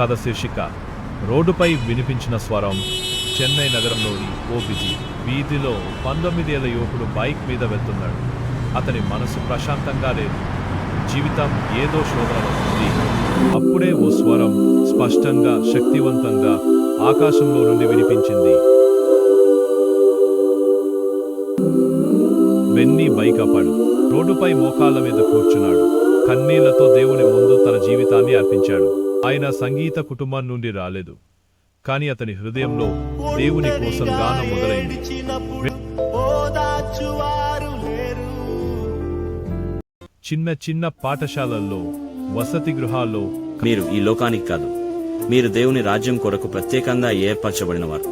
కథ శీర్షిక రోడ్డుపై వినిపించిన స్వరం చెన్నై నగరంలోని ఓ వీధిలో పంతొమ్మిదేళ్ళ యువకుడు బైక్ మీద వెళ్తున్నాడు. అతని మనసు ప్రశాంతంగా లేదు. జీవితం ఏదో శోధనలో ఉంది అప్పుడే ఓ స్వరం స్పష్టంగా శక్తివంతంగా ఆకాశంలో నుండి వినిపించింది. వెన్నీ బైక్ అప్పాడు రోడ్డుపై మోకాళ్ళ మీద కూర్చున్నాడు. కన్నీళ్ళతో దేవుని ముందు తన జీవితాన్ని అర్పించాడు. ఆయన సంగీత కుటుంబం నుండి రాలేదు. కాని అతని హృదయంలో దేవుని కోసం గానం మొదలైంది. చిన్న చిన్న పాఠశాలల్లో వసతి గృహాల్లో మీరు ఈ లోకానికి కాదు మీరు దేవుని రాజ్యం కొరకు ప్రత్యేకంగా ఏర్పరచబడినవారు.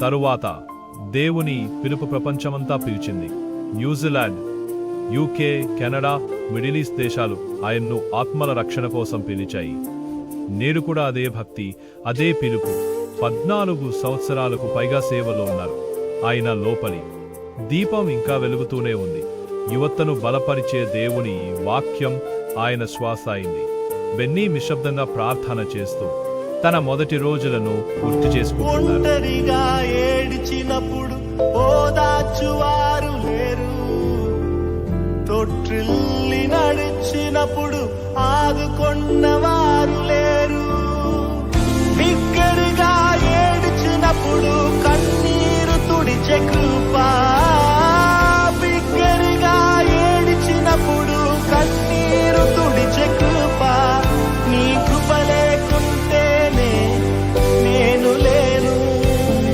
తరువాత దేవుని పిలుపు ప్రపంచమంతా పిలిచింది. New Zealand UK Canada middle east దేశాలు ఆయన్ను ఆత్మల రక్షణ కోసం పిలిచాయి. నేడు కూడా అదే భక్తి అదే పిలుపు పద్నాలుగు సంవత్సరాలకు పైగా సేవలో ఉన్నారు. ఆయన లోపలి దీపం ఇంకా వెలుగుతూనే ఉంది. యువతను బలపరిచే దేవుని వాక్యం ఆయన శ్వాస అయింది. బెన్నీ నిశ్శబ్దంగా ప్రార్థన చేస్తూ తన మొదటి రోజులను గుర్తు చేసుకుంటున్నారు. ఒంటరిగా లేరు. తొట్టిల్లి నడిచినప్పుడు ఆదుకొన్నవారు